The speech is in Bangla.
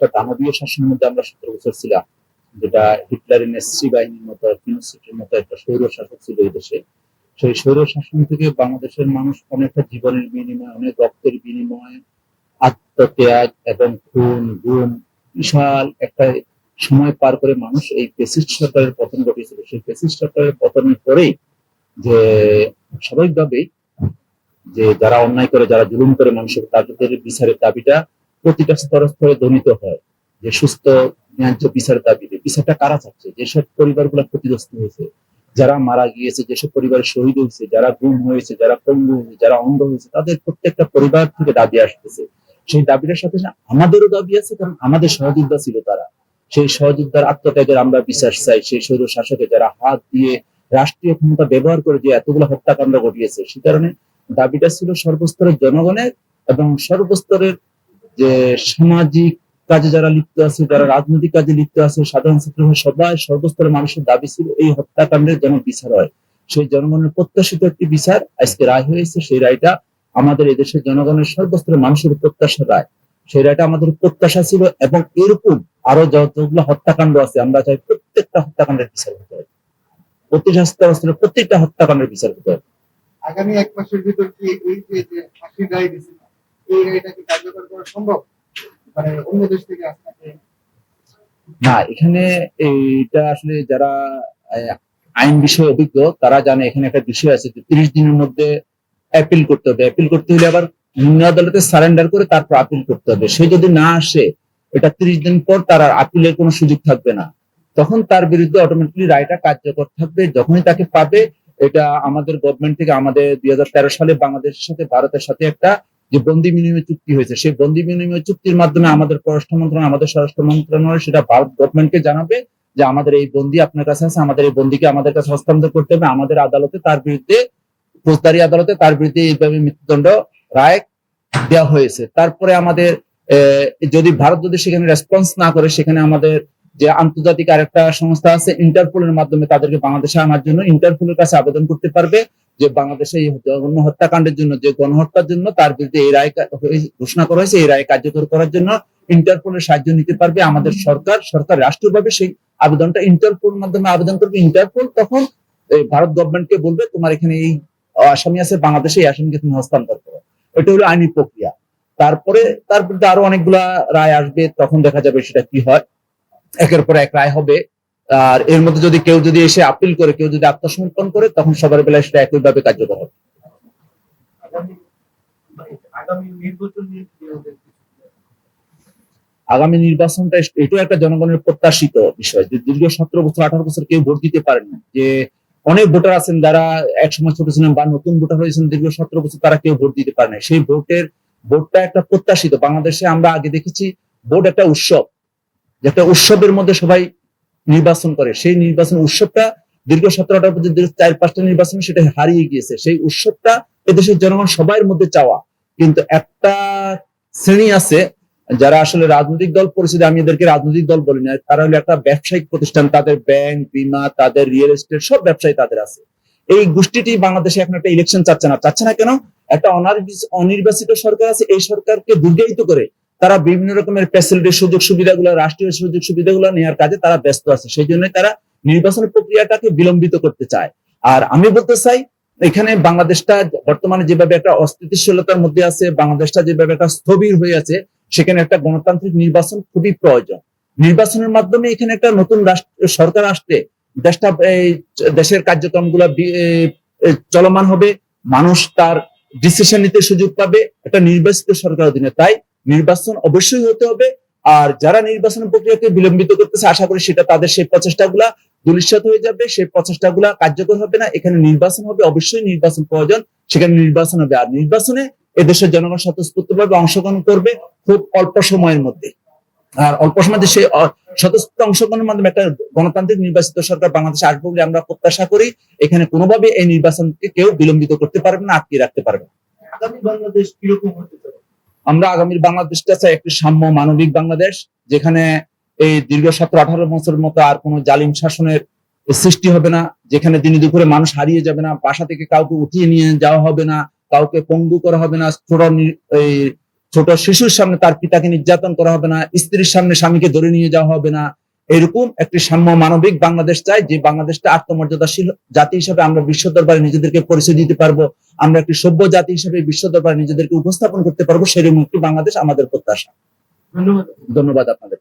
একটা দানবীয় শাসনের মধ্যে আমরা সতেরো বছর ছিলাম, যেটা হিটলারের নেসি বাহিনীর মতো ফিনোসিটের মতো একটা স্বৈর শাসক ছিল এই দেশে। সেই স্বৈর শাসন থেকে বাংলাদেশের মানুষ অনেকটা জীবনের বিনিময়ে, অনেক রক্তের বিনিময়ে আত্মত্যাগ এবং খুন, গুম, বিশাল একটা সময় পার করে মানুষ এই পেসিস্ট সরকারের পতন ঘটিয়েছিল। সেই ফেসিস্ট সরকারের পতনের পরেই যে স্বাভাবিকভাবেই যে যারা অন্যায় করে, যারা জুলুম করে মানুষের, তাদের বিচারের দাবিটা প্রতিটা স্তরে স্তরে ধ্বনিত হয় যে সুস্থ ন্যায্য বিচারের দাবিতে বিচারটা কারা চাচ্ছে? যেসব পরিবারগুলো ক্ষতিগ্রস্ত হয়েছে, যারা মারা গিয়েছে, যেসব পরিবার শহীদ হয়েছে, যারা গুম হয়েছে, যারা পঙ্গু হয়েছে, যারা অন্ধ হয়েছে, তাদের প্রত্যেকটা পরিবার থেকে দাবি আসতেছে। সেই দাবিটার সাথে আমাদেরও দাবি আছে, কারণ আমাদের সহযোদ্ধা ছিল তারা। সেই সহযোদ্ধার আত্মত্যাগের আমরা বিচার চাই। সেই স্বৈর শাসকে যারা হাত দিয়ে রাষ্ট্রীয় ক্ষমতা ব্যবহার করে যে এতগুলো হত্যাকাণ্ড ঘটিয়েছে, সে কারণে দাবিটা ছিল সর্বস্তরের জনগণের এবং সর্বস্তরের যে সামাজিক কাজে যারা লিপ্ত আছে, যারা রাজনৈতিক কাজে লিপ্ত আছে, সাধারণ ছাত্র সবাই সর্বস্তরের মানুষের দাবি ছিল এই হত্যাকাণ্ডের যেন বিচার হয়। সেই জনগণের প্রত্যাশিত একটি বিচার আজকে রায় হয়েছে সেই রায়টা আমাদের এই দেশের জনগণের সর্বস্তরের মানুষের প্রত্যাশা রায়। সেই রায়টা আমাদের প্রত্যাশা ছিল এবং এরকম আরও যতগুলো হত্যাকাণ্ড আছে, আমরা চাই প্রত্যেকটা হত্যাকাণ্ডের বিচার হতে হবে প্রত্যেকটা হত্যাকাণ্ডের বিচার হতে হবে আগামী এক মাসের ভিতর কি এই যে ফাঁসির রায় মানে না, এখানে এইটা আসলে যারা আইন বিষয়ে অভিজ্ঞ, তারা জানে এখানে একটা বিষয় আছে যে তিরিশ দিনের মধ্যে অ্যাপিল করতে হবে। অ্যাপিল করতে হলে আবার নিম্ন আদালতে সারেন্ডার করে তারপর আপিল করতে হবে। সে যদি না আসে, এটা তিরিশ দিন পর তার আর আপিলের কোনো সুযোগ থাকবে না। তখন তার বিরুদ্ধে অটোমেটিকলি রায়টা কার্যকর থাকবে, যখনই তাকে পাবে, এটা আমাদের গভর্নমেন্ট থেকে আমাদের দুই হাজার তেরো সালে বাংলাদেশের সাথে, ভারতের সাথে একটা যে বন্দি বিনিময় চুক্তি হয়েছে, সেই বন্দি বিনিময় চুক্তির মাধ্যমে আমাদের পররাষ্ট্র মন্ত্রণালয়, আমাদের স্বরাষ্ট্র মন্ত্রণালয়, সেটা ভারত গভর্নমেন্টকে জানাবে যে আমাদের এই বন্দি আপনার কাছে আছে, আমাদের এই বন্দিকে আমাদের কাছে হস্তান্তর করতে হবে। আমাদের আদালতে তার বিরুদ্ধে, ফৌজদারি আদালতে তার বিরুদ্ধে এইভাবে মৃত্যুদণ্ড রায় দেওয়া হয়েছে। তারপরে আমাদের যদি ভারত যদি সেখানে রেসপন্স না করে, সেখানে আমাদের যে আন্তর্জাতিক আরেকটা সংস্থা আছে ইন্টারপোলের মাধ্যমে তাদেরকে বাংলাদেশে আনার জন্য ইন্টারপোলের কাছে আবেদন করতে পারবে যে বাংলাদেশে এই হত্যাকাণ্ডের জন্য যে গণহত্যার জন্য তার বিরুদ্ধে এই রায় ঘোষণা করা হয়েছে, এই রায় কার্যকর করার জন্য ইন্টারপোলের সাহায্য নিতে পারবে আমাদের সরকার। সরকার রাষ্ট্রভাবে সেই আবেদনটা ইন্টারপোল মাধ্যমে আবেদন করবে। ইন্টারপোল তখন ভারত গভর্নমেন্টকে বলবে, তোমার এখানে এই আসামি আছে, বাংলাদেশে এই আসামিকে তুমি হস্তান্তর করো। এটা হলো আইনি প্রক্রিয়া। তারপরে তার বিরুদ্ধে আরও অনেকগুলা রায় আসবে, তখন দেখা যাবে সেটা কি হয়। একের পর এক রায় হবে। আর এর মধ্যে যদি কেউ যদি এসে আপিল করে কেউ যদি আত্মসমর্পণ করে তখন সবার বেলায় সেটা একইভাবে কার্যকর হবে। আগামী নির্বাচনটা এটাও একটা জনগণের প্রত্যাশিত বিষয়। যে দীর্ঘ সতেরো বছর আঠারো বছর কেউ ভোট দিতে পারেন না। যে অনেক ভোটার আছেন যারা এক সময় ছোট ছিলেন বা নতুন ভোটার হয়েছেন দীর্ঘ সতেরো বছর তারা কেউ ভোট দিতে পারে না। সেই ভোটের ভোটটা একটা প্রত্যাশিত। বাংলাদেশে আমরা আগে দেখেছি ভোট একটা উৎসব। যে একটা উৎসবের মধ্যে সবাই নির্বাচন করে। সেই নির্বাচন উৎসবটা দীর্ঘ সতেরো আঠারো বছর চার, পাঁচটা নির্বাচন সেটা হারিয়ে গিয়েছে। সেই উৎসবটা এদেশের জনগণ সবার মধ্যে চাওয়া। কিন্তু একটা শ্রেণি আছে, যারা আসলে রাজনৈতিক দল পরিচিত, আমি এদেরকে রাজনৈতিক দল বলি না, তারা হলো একটা ব্যবসায়িক প্রতিষ্ঠান, তাদের ব্যাংক, বিমা, তাদের রিয়েল এস্টেট, সব ব্যবসায়ী তাদের আছে। এই গোষ্ঠীটি বাংলাদেশে এখন একটা ইলেকশন চাচ্ছে না। চাচ্ছে না কেন? একটা অনার- অনির্বাচিত সরকার আছে, এই সরকারকে দুর্গায়িত করে তারা বিভিন্ন রকমের ফ্যাসিলিটি সুযোগ সুবিধাগুলো রাষ্ট্রীয় সুযোগ সুবিধাগুলো নেওয়ার কাজে তারা ব্যস্ত আছে। সেই জন্য তারা নির্বাচন প্রক্রিয়াটাকে বিলম্বিত করতে চায়। আর আমি বলতে চাই এখানে বাংলাদেশটা বর্তমানে যেভাবে একটা অস্থিতিশীলতার মধ্যে আছে বাংলাদেশটা যেভাবে একটা স্থবির হয়ে আছে সেখানে একটা গণতান্ত্রিক নির্বাচন খুবই প্রয়োজন। নির্বাচনের মাধ্যমে এখানে একটা নতুন রাষ্ট্র সরকার আসলে দেশটা দেশের এ, এ, চলমান হবে। মানুষ তার ডিসিশন নিতে সুযোগ পাবে। একটা নির্বাচিত সরকার অধীনে। তাই নির্বাচন অবশ্যই হতে হবে। আর যারা নির্বাচন প্রক্রিয়াকে বিলম্বিত করতেছে, আশা করি সেটা তাদের সেই প্রচেষ্টাগুলা দুলিশ্বাত হয়ে যাবে, সেই প্রচেষ্টাগুলা কার্যকর হবে না। এখানে নির্বাচন হবে, অবশ্যই নির্বাচন প্রয়োজন, সেখানে নির্বাচন হবে। আর নির্বাচনে এদেশের জনগণ স্বতঃস্ফূর্তভাবে অংশগ্রহণ করবে খুব অল্প সময়ের মধ্যে। আর অল্প সময় সেই স্বতঃস্ফূর্ত অংশগ্রহণের মাধ্যমে একটা গণতান্ত্রিক নির্বাচিত সরকার বাংলাদেশে আসবে বলে আমরা প্রত্যাশা করি। এখানে কোনোভাবে এই নির্বাচনকে কেউ বিলম্বিত করতে পারবে না আটকে রাখতে পারবে আগামী বাংলাদেশ কীরকম হতে আমরা আগামীর বাংলাদেশটা চাই একটি সাম্য মানবিক বাংলাদেশ, যেখানে এই দীর্ঘ সতেরো আঠারো বছরের মতো আর কোনো জালিম শাসনের সৃষ্টি হবে না, যেখানে দিনে দুপুরে মানুষ হারিয়ে যাবে না, বাসা থেকে কাউকে উঠিয়ে নিয়ে যাওয়া হবে না, কাউকে পঙ্গু করা হবে না, ছোট ছোট শিশুর সামনে তার পিতাকে নির্যাতন করা হবে না, স্ত্রীর সামনে স্বামীকে ধরে নিয়ে যাওয়া হবে না এরকম একটি সাম্য মানবিক বাংলাদেশ চাই যে বাংলাদেশটা আত্মমর্যাদাশীল জাতি হিসেবে আমরা বিশ্ব দরবারে নিজেদেরকে পরিচয় দিতে পারব আমরা একটি সভ্য জাতি হিসেবে বিশ্ব দরবারে নিজেদেরকে উপস্থাপন করতে পারব সেরকম একটি বাংলাদেশ আমাদের প্রত্যাশা। ধন্যবাদ। ধন্যবাদ আপনাদের।